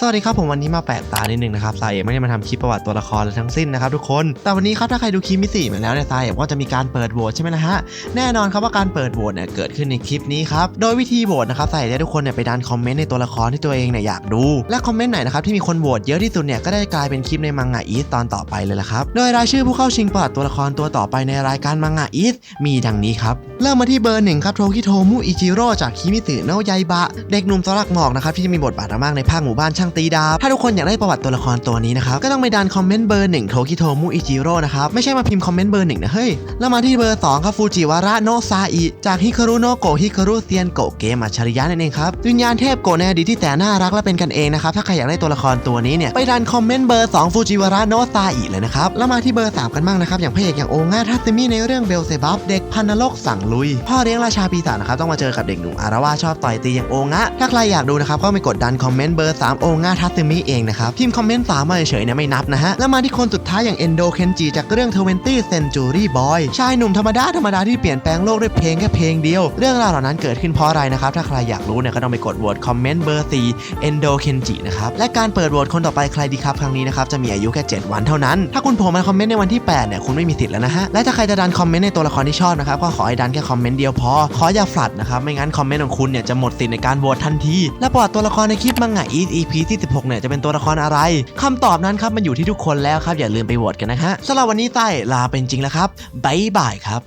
สวัสดีครับผมวันนี้มาแปลกตานิดนึงนะครับสายเอกไม่ได้มาทำคลิปประวัติตัวละครเลยทั้งสิ้นนะครับทุกคน แต่วันนี้ครับถ้าใครดูคลิปมิสี่มาแล้วเนี่ยสายเอกก็จะมีการเปิดโหวตใช่ไหมนะฮะแน่นอนครับว่าการเปิดโหวตเนี่ยเกิดขึ้นในคลิปนี้ครับโดยวิธีโหวตนะครับสายเอกจะให้ทุกคนเนี่ยไปดันคอมเมนต์ในตัวละครที่ตัวเองเนี่ยอยากดู และคอมเมนต์ไหนนะครับที่มีคนโหวตเยอะที่สุดเนี่ยก็ได้กลายเป็นคลิปในมังงะอีสตอนต่อไปเลยละครับโดยรายชื่อผู้เข้าชิงประวัติตัวละครตัวต่อไปในรายการมังงะอีสมีดังนี้ครับเริ่มมาที่เบอร์หนึ่งครับโทคิโทมุอิจิโร่จากคิมิสึโนะยายบะเด็กหนุ่มสลักหมอกนะครับที่จะมีบทบาทมากในภาคหมู่บ้านช่างตีดาบ ถ้าทุกคนอยากได้ประวัติตัวละครตัวนี้นะครับ ก็ต้องไปดันคอมเมนต์เบอร์หนึ่งโทคิโทมุอิจิโร่นะครับ ไม่ใช่มาพิมพ์คอมเมนต์เบอร์หนึ่งนะเฮ้ย แล้วมาที่เบอร์สองครับฟูจิวาระโนซาอิจากฮิคารุโนโกะฮิคารุเซียนโกะเกมอัจฉริยะนั่นเองครับวิญญาณเทพโกะในอดีตที่แต่น่ารักและเป็นกันเองนะครับถ้าใครอยากได้ตัวละครตัวนี้เนี่ยไปดันคอมเมนต์เบอร์สองฟูจิวาระโนซาอิเลยนะครับแล้วมาที่เบอร์สามกันบ้างนะครับอย่างพระเอกอย่างโองาทัตมิในเรื่องเบลเซบับเด็กพันนรกสั่งลุย พ่อเลี้ยงราชาปีศาจนะครับต้องมาเจอกับเด็กหนุ่มอารวาชอบต่อยตีอย่างโองะถ้าใครอยากดูนะครับก็ไปกดดันคอมเมนต์เบอร์3โองะทัตมิเองนะครับพิมคอมเมนต์3มาเฉยๆเนี่ยไม่นับนะฮะแล้วมาที่คนสุดท้ายอย่างเอนโดเคนจิจากเรื่อง 20 Century Boy ชายหนุ่มธรรมดาธรรมดาที่เปลี่ยนแปลงโลกด้วยเพลงแค่เพลงเดียว เรื่องราวเหล่านั้นเกิดขึ้นเพราะอะไรนะครับ ถ้าใครอยากรู้เนี่ยก็ต้องไปกดโหวตคอมเมนต์เบอร์4เอนโดเคนจินะครับและการเปิดโหวตคนต่อไปใครดีครับครั้งนี้นะครับจะมีอายุแค่ 7 วันเท่านั้น ถ้าคุณโผล่มาคอมเมนต์ในวันที่ 8 เนี่ยคุณไม่มีสิทธิ์แล้วนะฮะและถ้าใครจะดันคอมเมนต์ในตัวละครที่ชอบนะครับก็ขอให้ดันแค่คอมเมนต์เดียวพอขออย่าฟลัดนะครับไม่งั้นคอมเมนต์ของคุณเนี่ยจะหมดสิทธิ์ในการโหวตทันทีและประวัติตัวละครในคลิปมังงะอี EP ที่ 16 เนี่ยจะเป็นตัวละครอะไรคำตอบนั้นครับมันอยู่ที่ทุกคนแล้วครับอย่าลืมไปโหวตกันนะฮะสำหรับวันนี้ใต้ลาเป็นจริงแล้วครับบ๊ายบายครับ